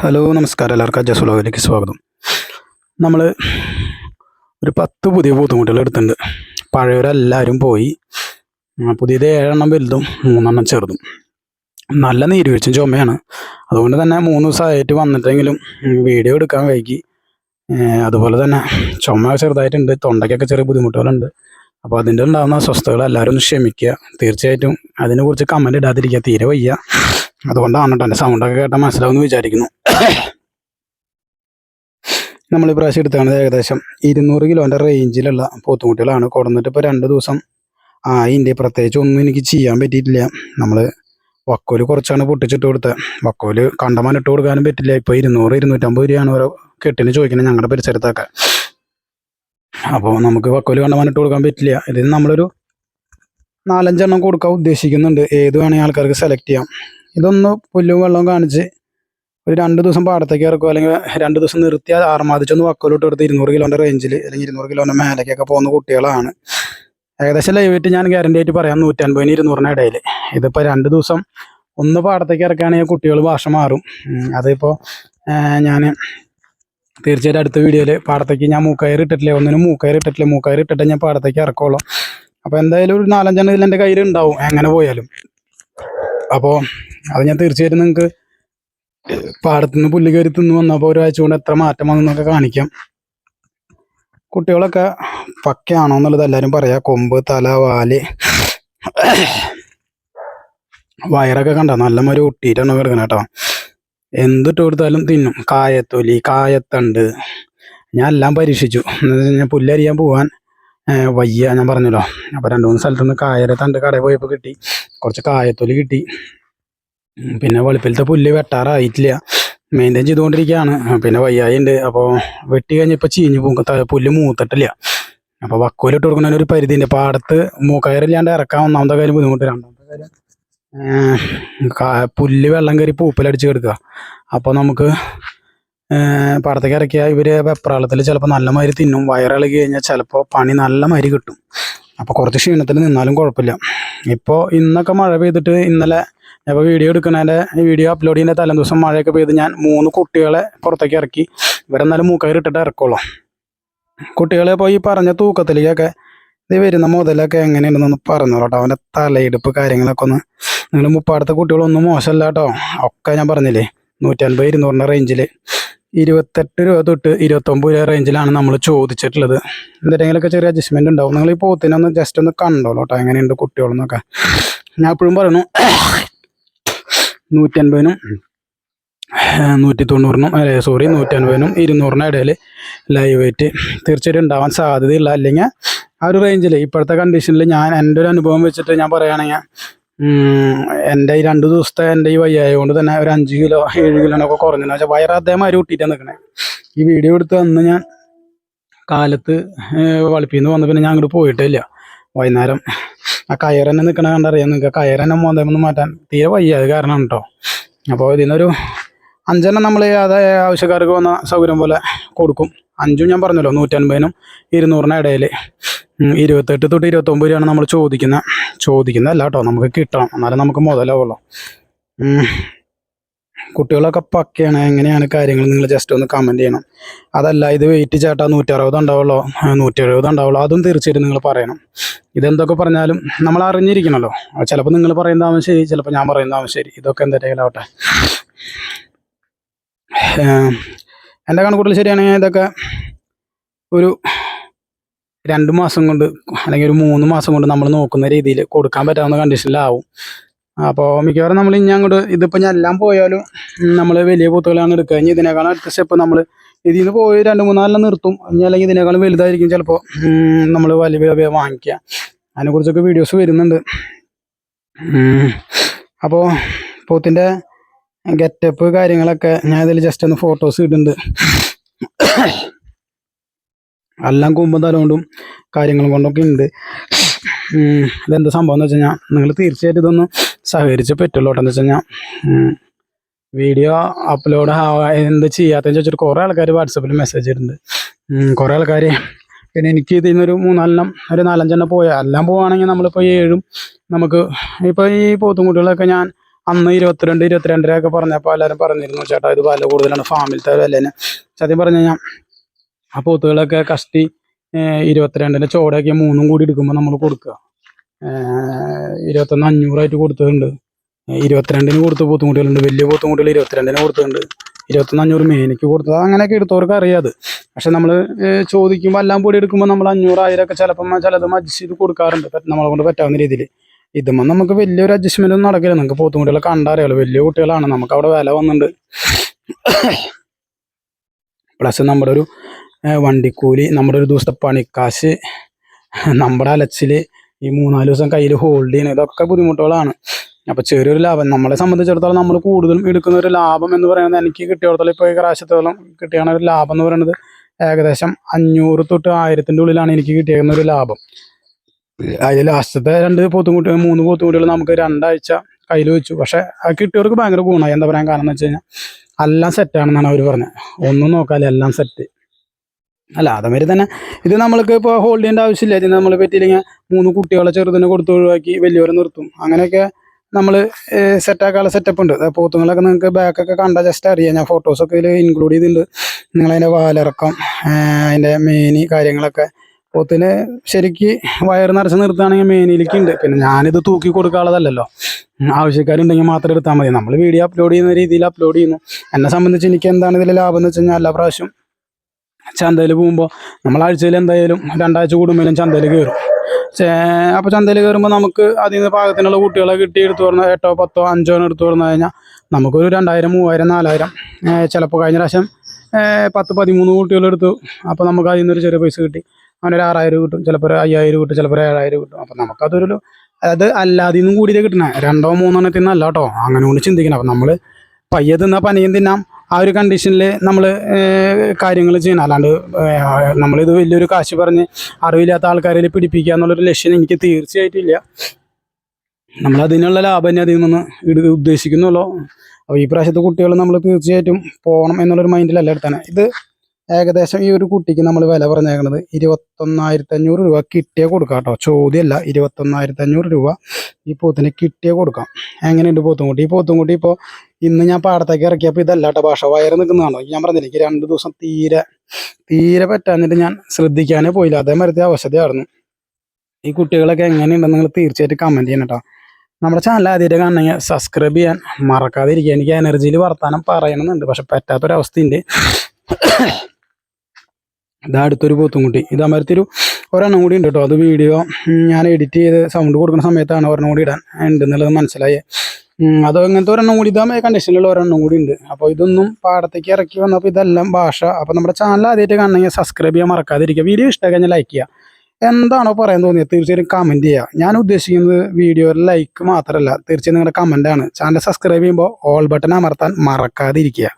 Hello നമസ്കാരം എല്ലാവർക്കും. അജസ് സ്വാഗതം. നമ്മൾ ഒരു പത്ത് പുതിയ ബുദ്ധിമുട്ടുകൾ എടുത്തിട്ടുണ്ട്. പഴയവരെല്ലാവരും പോയി. പുതിയത് ഏഴെണ്ണം വലുതും മൂന്നെണ്ണം ചെറുതും. നല്ല നീരുവീഴ്ചയും ചുമയാണ്. അതുകൊണ്ട് തന്നെ മൂന്ന് ദിവസമായിട്ട് വന്നിട്ടെങ്കിലും വീഡിയോ എടുക്കാൻ വൈകി. അതുപോലെ തന്നെ ചുമ ചെറുതായിട്ടുണ്ട്. തൊണ്ടയ്ക്കൊക്കെ ചെറിയ ബുദ്ധിമുട്ടുകളുണ്ട്. അപ്പോൾ അതിന്റെ ഉണ്ടാകുന്ന അസ്വസ്ഥതകൾ എല്ലാവരും ഒന്ന് ക്ഷമിക്കുക. തീർച്ചയായിട്ടും അതിനെക്കുറിച്ച് കമന്റ് ഇടാതിരിക്കുക. തീരെ വയ്യ. അതുകൊണ്ടാണ് എന്റെ സൗണ്ടൊക്കെ കേട്ടാൽ മനസ്സിലാവുമെന്ന് വിചാരിക്കുന്നു. നമ്മൾ ഈ പ്രാവശ്യം എടുത്താണ് ഏകദേശം ഇരുന്നൂറ് കിലോന്റെ റേഞ്ചിലുള്ള പോത്തുകുട്ടികളാണ്. കൊടുന്നിട്ട് ഇപ്പോൾ രണ്ട് ദിവസം ആ ഇന്ത്യ പ്രത്യേകിച്ച് ഒന്നും എനിക്ക് ചെയ്യാൻ പറ്റിയിട്ടില്ല. നമ്മൾ വക്കോൽ കുറച്ചാണ് പൊട്ടിച്ചിട്ട് കൊടുത്തത്. വക്കോൽ കണ്ടമാൻ ഇട്ട് കൊടുക്കാനും പറ്റില്ല. ഇപ്പോൾ ഇരുന്നൂറ് ഇരുന്നൂറ്റമ്പത് രൂപയാണ് ഓരോ കെട്ടിന് ചോദിക്കുന്നത് ഞങ്ങളുടെ പരിസരത്തൊക്കെ. അപ്പോൾ നമുക്ക് വക്കോൽ കണ്ടമാൻ ഇട്ട് കൊടുക്കാൻ പറ്റില്ല. ഇതിന് നമ്മളൊരു നാലഞ്ചെണ്ണം കൊടുക്കാൻ ഉദ്ദേശിക്കുന്നുണ്ട്. ഏത് വേണമെങ്കിൽ ആൾക്കാർക്ക് സെലക്ട് ചെയ്യാം. ഇതൊന്ന് പുല്ലും വെള്ളവും കാണിച്ച് ഒരു രണ്ട് ദിവസം പാടത്തേക്ക് ഇറക്കുക അല്ലെങ്കിൽ രണ്ട് ദിവസം നിർത്തി ആർമാദിച്ചൊന്ന് വക്കോലോട്ട് എടുത്ത് ഇരുന്നൂറ് കിലോന്റെ റേഞ്ചിൽ അല്ലെങ്കിൽ ഇരുന്നൂറ് കിലോന്റെ മേലേക്കൊക്കെ പോകുന്ന കുട്ടികളാണ്. ഏകദേശം ലൈവിട്ട് ഞാൻ ഗ്യാരണ്ടി ആയിട്ട് പറയാം നൂറ്റൻപതിന് ഇരുന്നൂറിന് ഇടയിൽ. ഇതിപ്പോൾ രണ്ട് ദിവസം ഒന്ന് പാടത്തേക്ക് ഇറക്കുകയാണെങ്കിൽ കുട്ടികൾ ഭാഷ മാറും. അതിപ്പോൾ ഞാൻ തീർച്ചയായിട്ടും അടുത്ത വീഡിയോയിൽ പാടത്തേക്ക് ഞാൻ മൂക്കയർ ഇട്ടിട്ടില്ല ഒന്നിനും മൂക്കയർ ഇട്ടിട്ടില്ല മൂക്കയർ ഇട്ടിട്ട് ഞാൻ പാടത്തേക്ക് ഇറക്കുള്ളൂ. അപ്പോൾ എന്തായാലും ഒരു നാലഞ്ചെണ്ണം ഇതിൽ എന്റെ കയ്യിൽ ഉണ്ടാവും എങ്ങനെ പോയാലും. അപ്പോൾ അത് ഞാൻ തീർച്ചയായിട്ടും നിങ്ങൾക്ക് പാടത്തുനിന്ന് പുല്ല് കയറി തിന്ന് വന്നപ്പോൾ ഒരാഴ്ച കൊണ്ട് എത്ര മാറ്റം വന്നെന്നൊക്കെ കാണിക്കാം. കുട്ടികളൊക്കെ പക്കയാണോ എന്നുള്ളത് എല്ലാവരും പറയാം. കൊമ്പ് തല വാൽ വയറൊക്കെ കണ്ട? നല്ല മാതിരി ഒട്ടിയിട്ടാണ് കിടക്കുന്നത് കേട്ടോ. എന്തിട്ട് കൊടുത്താലും തിന്നും. കായത്തൊലി കായത്തണ്ട്. ഞാൻ എല്ലാം പരീക്ഷിച്ചു. എന്ന് വെച്ച് കഴിഞ്ഞാൽ പുല്ലരിയാൻ പോവാൻ വയ്യ ഞാൻ പറഞ്ഞല്ലോ. അപ്പോൾ രണ്ട് മൂന്ന് സ്ഥലത്തുനിന്ന് കായര തണ്ട് കടയിൽ പോയപ്പോൾ കിട്ടി. കുറച്ച് കായത്തൊലി കിട്ടി. പിന്നെ വെളുപ്പിലത്തെ പുല്ല് വെട്ടാറായിട്ടില്ല. മെയിന്റെയിൻ ചെയ്തുകൊണ്ടിരിക്കുകയാണ്. പിന്നെ വയ്യായി ഉണ്ട് അപ്പോൾ വെട്ടി കഴിഞ്ഞപ്പോൾ ചീഞ്ഞു പോകും. പുല്ല് മൂത്തിട്ടില്ല. അപ്പോൾ വക്കോലിട്ട് കൊടുക്കുന്നതിന് ഒരു പരിധി ഉണ്ട് പാടത്ത് മൂക്കയറില്ലാണ്ട് ഇറക്കാൻ ഒന്നാമത്തെ കാര്യം ബുദ്ധിമുട്ട്. രണ്ടാമത്തെ കാര്യം പുല്ല് വെള്ളം കയറി പൂപ്പലടിച്ച് കിടക്കുക. അപ്പോൾ നമുക്ക് പാടത്തേക്ക് ഇറക്കിയാൽ ഇവർ വെപ്രാളത്തിൽ ചിലപ്പോൾ നല്ല മാതിരി തിന്നും. വയറിളകി കഴിഞ്ഞാൽ ചിലപ്പോൾ പണി നല്ല മാതിരി കിട്ടും. അപ്പോൾ കുറച്ച് ക്ഷീണത്തിൽ നിന്നാലും കുഴപ്പമില്ല. ഇപ്പോൾ ഇന്നൊക്കെ മഴ പെയ്തിട്ട് ഇന്നലെ അപ്പോൾ വീഡിയോ എടുക്കണതിന്റെ വീഡിയോ അപ്ലോഡ് ചെയ്യുന്ന തലേ ദിവസം മഴയൊക്കെ പെയ്ത് ഞാൻ മൂന്ന് കുട്ടികളെ പുറത്തേക്ക് ഇറക്കി. ഇവരെന്നാലും മൂക്കായി ഇട്ടിട്ട് ഇറക്കുള്ളൂ. കുട്ടികളെ ഇപ്പോൾ ഈ പറഞ്ഞ തൂക്കത്തിലേക്കൊക്കെ ഇത് വരുന്ന മുതലൊക്കെ എങ്ങനെയുണ്ടെന്നൊന്ന് പറഞ്ഞു കേട്ടോ അവന്റെ തലയെടുപ്പ് കാര്യങ്ങളൊക്കെ ഒന്ന് നിങ്ങൾ മുപ്പാടത്തെ കുട്ടികളൊന്നും മോശമല്ല കേട്ടോ ഒക്കെ ഞാൻ പറഞ്ഞില്ലേ? നൂറ്റൻപത് ഇരുന്നൂറിന്റെ റേഞ്ചിൽ ഇരുപത്തെട്ട് രൂപ തൊട്ട് ഇരുപത്തൊമ്പത് രൂപ റേഞ്ചിലാണ് നമ്മൾ ചോദിച്ചിട്ടുള്ളത്. എന്തെങ്കിലുമൊക്കെ ചെറിയ അഡ്ജസ്റ്റ്മെന്റ് ഉണ്ടാവും. നിങ്ങൾ ഈ പോത്തിനെ ഒന്ന് ജസ്റ്റ് ഒന്ന് കണ്ടോളൂ കേട്ടോ എങ്ങനെയുണ്ട് കുട്ടികളെന്നൊക്കെ. ഞാൻ എപ്പോഴും പറയുന്നു നൂറ്റി അൻപതിനും നൂറ്റി തൊണ്ണൂറിനും അല്ലെ സോറി നൂറ്റി അൻപതിനും ഇരുന്നൂറിനും ഇടയിൽ ലൈവ് വെയിറ്റ് തീർച്ചയായിട്ടും ഉണ്ടാവാൻ സാധ്യതയില്ല. അല്ലെങ്കിൽ ആ ഒരു റേഞ്ചിൽ ഇപ്പോഴത്തെ കണ്ടീഷനിൽ ഞാൻ എന്റെ ഒരു അനുഭവം വെച്ചിട്ട് ഞാൻ പറയുകയാണെങ്കിൽ എന്റെ ഈ രണ്ട് ദിവസത്തെ എന്റെ ഈ വയ്യായ കൊണ്ട് തന്നെ ഒരു അഞ്ച് കിലോ ഏഴ് കിലോനൊക്കെ കുറഞ്ഞെന്ന് വെച്ചാൽ വയറ് അതേമാതിരി കൂട്ടിയിട്ടാണ് നിൽക്കണേ. ഈ വീഡിയോ എടുത്ത് അന്ന് ഞാൻ കാലത്ത് വളിപ്പിൽ വന്ന പിന്നെ ഞാൻ അങ്ങോട്ട് പോയിട്ടില്ല വൈകുന്നേരം ആ കയറന്നെ നിൽക്കണ കണ്ടറിയാം. നിങ്ങൾക്ക് കയറന്നെ മോന്തേമൊന്നും മാറ്റാൻ തീരെ വയ്യാത് കാരണം കേട്ടോ. അപ്പോൾ ഇതിനൊരു അഞ്ചെണ്ണം നമ്മൾ അതായ ആവശ്യക്കാർക്ക് വന്ന സൗകര്യം പോലെ കൊടുക്കും. അഞ്ചും ഞാൻ പറഞ്ഞല്ലോ നൂറ്റൻപതിനും ഇരുന്നൂറിനും ഇടയിൽ ഇരുപത്തെട്ട് തൊട്ട് ഇരുപത്തൊമ്പത് രൂപയാണ് നമ്മൾ ചോദിക്കുന്നത് ചോദിക്കുന്നതല്ല കേട്ടോ നമുക്ക് കിട്ടണം. എന്നാലും നമുക്ക് മുതലാവുള്ളൂ. കുട്ടികളൊക്കെ പക്കയാണ് എങ്ങനെയാണ് കാര്യങ്ങൾ നിങ്ങൾ ജസ്റ്റ് ഒന്ന് കമന്റ് ചെയ്യണം. അതല്ല ഇത് വെയിറ്റ് ചേട്ടാ നൂറ്ററുപത് ഉണ്ടാവുള്ളൂ. നൂറ്റി എഴുപത് ഉണ്ടാവുള്ളൂ. അതും തീർച്ചയായിട്ടും നിങ്ങൾ പറയണം. ഇതെന്തൊക്കെ പറഞ്ഞാലും നമ്മൾ അറിഞ്ഞിരിക്കണമല്ലോ ചിലപ്പോൾ നിങ്ങൾ പറയുന്നതാവും ശരി ചിലപ്പോൾ ഞാൻ പറയുന്നതാവും ശരി. ഇതൊക്കെ എന്തെങ്കിലും ആവട്ടെ എന്റെ കണക്കൂട്ടൽ ശരിയാണെങ്കിൽ ഇതൊക്കെ ഒരു രണ്ട് മാസം കൊണ്ട് അല്ലെങ്കിൽ ഒരു മൂന്ന് മാസം കൊണ്ട് നമ്മൾ നോക്കുന്ന രീതിയിൽ കൊടുക്കാൻ പറ്റാവുന്ന കണ്ടീഷനിലാവും അപ്പോൾ മിക്കവാറും നമ്മൾ ഇനി അങ്ങോട്ട് ഇതിപ്പോൾ ഞാൻ എല്ലാം പോയാലും നമ്മൾ വലിയ പൂത്തുകളാണ് എടുക്കുക. ഇനി ഇതിനേക്കാളും അടുത്ത സ്റ്റെപ്പ് നമ്മൾ ഇതിൽ നിന്ന് പോയി രണ്ട് മൂന്നാലെണ്ണം നിർത്തും. ഇനി അല്ലെങ്കിൽ ഇതിനേക്കാളും വലുതായിരിക്കും ചിലപ്പോൾ നമ്മൾ വലിയ വലിയ വാങ്ങിക്കുക. അതിനെക്കുറിച്ചൊക്കെ വീഡിയോസ് വരുന്നുണ്ട്. അപ്പോൾ പോത്തിന്റെ ഗെറ്റപ്പ് കാര്യങ്ങളൊക്കെ ഞാൻ ഇതിൽ ജസ്റ്റ് ഒന്ന് ഫോട്ടോസ് ഇടുന്നുണ്ട്. എല്ലാം കുമ്പും തലോണ്ടും കാര്യങ്ങളും കൊണ്ടൊക്കെ ഉണ്ട് ഇതെന്ത് സംഭവം എന്ന് വെച്ച് കഴിഞ്ഞാൽ നിങ്ങൾ തീർച്ചയായിട്ടും ഇതൊന്ന് സഹകരിച്ച് പറ്റുള്ളൂ കേട്ടോ എന്ന് വെച്ച് വീഡിയോ അപ്ലോഡ് എന്ത് ചെയ്യാത്തതെന്ന് ചോദിച്ചിട്ട് കുറേ ആൾക്കാർ വാട്സപ്പിൽ മെസ്സേജ് ഇടുന്നുണ്ട്. കുറേ ആൾക്കാർ പിന്നെ എനിക്ക് ഇതിൽ നിന്നൊരു മൂന്നാലെണ്ണം ഒരു നാലഞ്ചെണ്ണം പോയാൽ എല്ലാം പോവുകയാണെങ്കിൽ നമ്മളിപ്പോൾ ഏഴും നമുക്ക് ഇപ്പോൾ ഈ പോത്തും കുട്ടികളൊക്കെ ഞാൻ അന്ന് ഇരുപത്തിരണ്ട് ഇരുപത്തിരണ്ടരൊക്കെ പറഞ്ഞപ്പോൾ എല്ലാവരും പറഞ്ഞിരുന്നു ചേട്ടാ ഇത് വില കൂടുതലാണ് ഫാമിലത്തെ വിലന് സത്യം പറഞ്ഞു കഴിഞ്ഞാൽ ആ പോത്തുകളൊക്കെ കഷ്ടി ഇരുപത്തിരണ്ടിന്റെ ചോടയൊക്കെ മൂന്നും കൂടി എടുക്കുമ്പോൾ നമ്മൾ കൊടുക്കുക. ഇരുപത്തൊന്ന് അഞ്ഞൂറായിട്ട് കൊടുത്തിട്ടുണ്ട്. ഇരുപത്തിരണ്ടിന് കൊടുത്ത പോത്തുംകുട്ടികളുണ്ട് വലിയ പോത്തുംകുട്ടികൾ ഇരുപത്തിരണ്ടിന് കൊടുത്തിട്ടുണ്ട്. ഇരുപത്തൊന്ന് അഞ്ഞൂറ് മേനിക്ക് കൊടുത്തത് അങ്ങനെയൊക്കെ എടുത്തവർക്ക് അറിയാത് പക്ഷെ നമ്മൾ ചോദിക്കുമ്പോൾ എല്ലാം കൂടി എടുക്കുമ്പോൾ നമ്മൾ അഞ്ഞൂറായിരം ഒക്കെ ചിലപ്പം ചിലത് അഡ്ജസ്റ്റ് ചെയ്ത് കൊടുക്കാറുണ്ട് നമ്മളെ കൊണ്ട് പറ്റാവുന്ന രീതിയിൽ ഇതുമ്പോൾ നമുക്ക് വലിയൊരു അഡ്ജസ്റ്റ്മെന്റ് ഒന്നും നടക്കില്ല. നിങ്ങൾക്ക് പോത്തുകുട്ടികളെ കണ്ടറിയാലോ വലിയ കുട്ടികളാണ്. നമുക്ക് അവിടെ വില വന്നിട്ടുണ്ട്. പ്ലസ് നമ്മുടെ ഒരു വണ്ടിക്കൂലി നമ്മുടെ ഒരു ദിവസത്തെ പണിക്കാശ് നമ്മുടെ അലച്ചിൽ ഈ മൂന്നാൽ ദിവസം കയ്യിൽ ഹോൾഡ് ചെയ്യുന്നത് ഇതൊക്കെ ബുദ്ധിമുട്ടുകളാണ്. അപ്പോൾ ചെറിയൊരു ലാഭം. നമ്മളെ സംബന്ധിച്ചിടത്തോളം നമ്മൾ കൂടുതലും എടുക്കുന്ന ഒരു ലാഭം എന്ന് പറയുന്നത് എനിക്ക് കിട്ടിയിടത്തോളം ഇപ്പോൾ ഈ പ്രാവശ്യത്തോളം കിട്ടിയാണ് ഒരു ലാഭം എന്ന് പറയുന്നത് ഏകദേശം അഞ്ഞൂറ് തൊട്ട് ആയിരത്തിന്റെ ഉള്ളിലാണ് എനിക്ക് കിട്ടിയിരിക്കുന്ന ഒരു ലാഭം. അതിൽ ലാസ്റ്റത്തെ രണ്ട് പോത്തുംകുട്ടികൾ മൂന്ന് പോത്തുംകുട്ടികൾ നമുക്ക് രണ്ടാഴ്ച കയ്യിൽ വെച്ചു. പക്ഷെ ആ കിട്ടിയവർക്ക് ഭയങ്കര ഗുണമായി. എന്താ പറയാൻ കാരണം എന്ന് വെച്ച് കഴിഞ്ഞാൽ എല്ലാം സെറ്റാണെന്നാണ് അവർ പറഞ്ഞത് ഒന്നും നോക്കാൻ എല്ലാം സെറ്റ് അല്ല അതേമാതിരി തന്നെ. ഇത് നമ്മൾക്ക് ഇപ്പോൾ ഹോൾഡ് ചെയ്യേണ്ട ആവശ്യമില്ല. ഇതിന് നമ്മൾ പറ്റിയില്ലെങ്കിൽ മൂന്ന് കുട്ടികളെ ചെറുതിനെ കൊടുത്ത് ഒഴിവാക്കി വലിയവരെ നിർത്തും. അങ്ങനെയൊക്കെ നമ്മൾ സെറ്റാക്കാനുള്ള സെറ്റപ്പ് ഉണ്ട്. പോത്തുങ്ങളൊക്കെ നിങ്ങൾക്ക് ബാക്കൊക്കെ കണ്ടാൽ ജസ്റ്റ് അറിയാം. ഞാൻ ഫോട്ടോസൊക്കെ ഇതിൽ ഇൻക്ലൂഡ് ചെയ്തിട്ടുണ്ട്. നിങ്ങളതിന്റെ വാലിറക്കം അതിന്റെ മെയിൻ കാര്യങ്ങളൊക്കെ പോത്തിന് ശരിക്ക് വയറ് നിറച്ച് നിർത്തുകയാണെങ്കിൽ മേനിയിലേക്ക് ഉണ്ട്. പിന്നെ ഞാനിത് തൂക്കി കൊടുക്കാനുള്ളതല്ലല്ലോ. ആവശ്യക്കാരുണ്ടെങ്കിൽ മാത്രം എടുത്താൽ മതി. നമ്മൾ വീഡിയോ അപ്ലോഡ് ചെയ്യുന്ന രീതിയിൽ അപ്ലോഡ് ചെയ്യുന്നു. എന്നെ സംബന്ധിച്ച് എനിക്ക് എന്താണ് ഇതിൽ ലാഭം എന്ന് വെച്ച് കഴിഞ്ഞാൽ എല്ലാ പ്രാവശ്യം ചന്തയിൽ പോകുമ്പോൾ നമ്മൾ ആഴ്ചയിൽ എന്തായാലും രണ്ടാഴ്ച കൂടുമ്പോഴും ചന്തയിൽ കയറും. അപ്പോൾ ചന്തയിൽ കയറുമ്പോൾ നമുക്ക് അതിൽ നിന്ന് പാകത്തിനുള്ള കുട്ടികളെ കിട്ടി എടുത്തു പറഞ്ഞാൽ എട്ടോ പത്തോ അഞ്ചോ എടുത്തു പറഞ്ഞു കഴിഞ്ഞാൽ നമുക്കൊരു രണ്ടായിരം മൂവായിരം നാലായിരം ചിലപ്പോൾ കഴിഞ്ഞ പ്രാവശ്യം പത്ത് പതിമൂന്ന് കുട്ടികളെടുത്തു അപ്പോൾ നമുക്ക് അതിൽ നിന്നൊരു ചെറിയ പൈസ കിട്ടി. അങ്ങനെ ഒരു ആറായിരം കിട്ടും ചിലപ്പോൾ ഒരു അയ്യായിരം കിട്ടും ചിലപ്പോൾ ഒരു ഏഴായിരം കിട്ടും. അപ്പോൾ നമുക്കതൊരു അത് അല്ലാതെ നിന്നും കൂടിയേ കിട്ടണേ. രണ്ടോ മൂന്നോ എണ്ണത്തിൽ നിന്നല്ല കേട്ടോ. അങ്ങനെ കൊണ്ട് ചിന്തിക്കണം. അപ്പം നമ്മൾ പയ്യെ തിന്നാൽ പനിയും തിന്നാം. ആ ഒരു കണ്ടീഷനിൽ നമ്മൾ കാര്യങ്ങൾ ചെയ്യണം. അല്ലാണ്ട് നമ്മളിത് വലിയൊരു കാശ് പറഞ്ഞ് അറിവില്ലാത്ത ആൾക്കാരിൽ പിടിപ്പിക്കുക എന്നുള്ളൊരു ലക്ഷ്യം എനിക്ക് തീർച്ചയായിട്ടും ഇല്ല നമ്മൾ അതിനുള്ള ലാഭം തന്നെ അതിൽ നിന്ന് ഇട ഉദ്ദേശിക്കുന്നുള്ളൂ. അപ്പോൾ ഈ പ്രാവശ്യത്തെ കുട്ടികൾ നമ്മൾ തീർച്ചയായിട്ടും പോകണം എന്നുള്ളൊരു മൈൻഡിലല്ല എടുത്താണ്. ഇത് ഏകദേശം ഈ ഒരു കുട്ടിക്ക് നമ്മൾ വില പറഞ്ഞേക്കുന്നത് ഇരുപത്തൊന്നായിരത്തി അഞ്ഞൂറ് രൂപ കിട്ടിയേ കൊടുക്കാം കേട്ടോ. ചോദ്യമല്ല ഇരുപത്തൊന്നായിരത്തി അഞ്ഞൂറ് രൂപ ഈ പോത്തിന് കിട്ടിയേ കൊടുക്കാം. എങ്ങനെയുണ്ട് പോത്തുംകുട്ടി? ഈ പോത്തുംകുട്ടി ഇപ്പോൾ ഇന്ന് ഞാൻ പാടത്തേക്ക് ഇറക്കിയപ്പോൾ ഇതല്ല കേട്ടോ ഭാഷ വയറ് നിൽക്കുന്നതാണോ ഞാൻ പറഞ്ഞില്ല എനിക്ക് രണ്ട് ദിവസം തീരെ തീരെ പറ്റാഞ്ഞിട്ട് ഞാൻ ശ്രദ്ധിക്കാനേ പോയില്ല. അതേ മരത്തെ അവശതയായിരുന്നു. ഈ കുട്ടികളൊക്കെ എങ്ങനെയുണ്ടെന്ന് നിങ്ങൾ തീർച്ചയായിട്ടും കമന്റ് ചെയ്യണം കേട്ടോ. നമ്മുടെ ചാനൽ ആദ്യമായിട്ട് കാണണമെങ്കിൽ സബ്സ്ക്രൈബ് ചെയ്യാൻ മറക്കാതെ ഇരിക്കുക എനിക്ക് എനർജിയിൽ വർത്താനം പറയണമെന്നുണ്ട് പക്ഷെ പറ്റാത്തൊരവസ്ഥയുണ്ട്. ഇതാ അടുത്തൊരു പോത്തുംകുട്ടി ഇത് അമരത്തൊരു ഒരെണ്ണം കൂടി ഉണ്ട് കേട്ടോ. അത് വീഡിയോ ഞാൻ എഡിറ്റ് ചെയ്ത് സൗണ്ട് കൊടുക്കുന്ന സമയത്താണ് ഒരെണ്ണം കൂടി ഇടാൻ ഉണ്ട് എന്നുള്ളത് മനസ്സിലായേ അതോ അങ്ങനത്തെ ഒരെണ്ണം കൂടി ഇതാ കണ്ടീഷനിലുള്ള ഒരെണ്ണം കൂടി ഉണ്ട്. അപ്പോൾ ഇതൊന്നും പാടത്തേക്ക് ഇറക്കി വന്നപ്പോൾ ഇതെല്ലാം ഭാഷ. അപ്പോൾ നമ്മുടെ ചാനൽ ആദ്യമായിട്ട് കാണണമെങ്കിൽ സബ്സ്ക്രൈബ് ചെയ്യാൻ മറക്കാതിരിക്കുക. വീഡിയോ ഇഷ്ടമായി കഴിഞ്ഞാൽ ലൈക്ക് ചെയ്യുക. എന്താണോ പറയാൻ തോന്നിയത് തീർച്ചയായും കമന്റ് ചെയ്യുക. ഞാൻ ഉദ്ദേശിക്കുന്നത് വീഡിയോയിൽ ലൈക്ക് മാത്രമല്ല. തീർച്ചയായും നിങ്ങളുടെ കമന്റാണ് ചാനൽ സബ്സ്ക്രൈബ് ചെയ്യുമ്പോൾ ഓൾ ബട്ടൺ അമർത്താൻ മറക്കാതിരിക്കുക.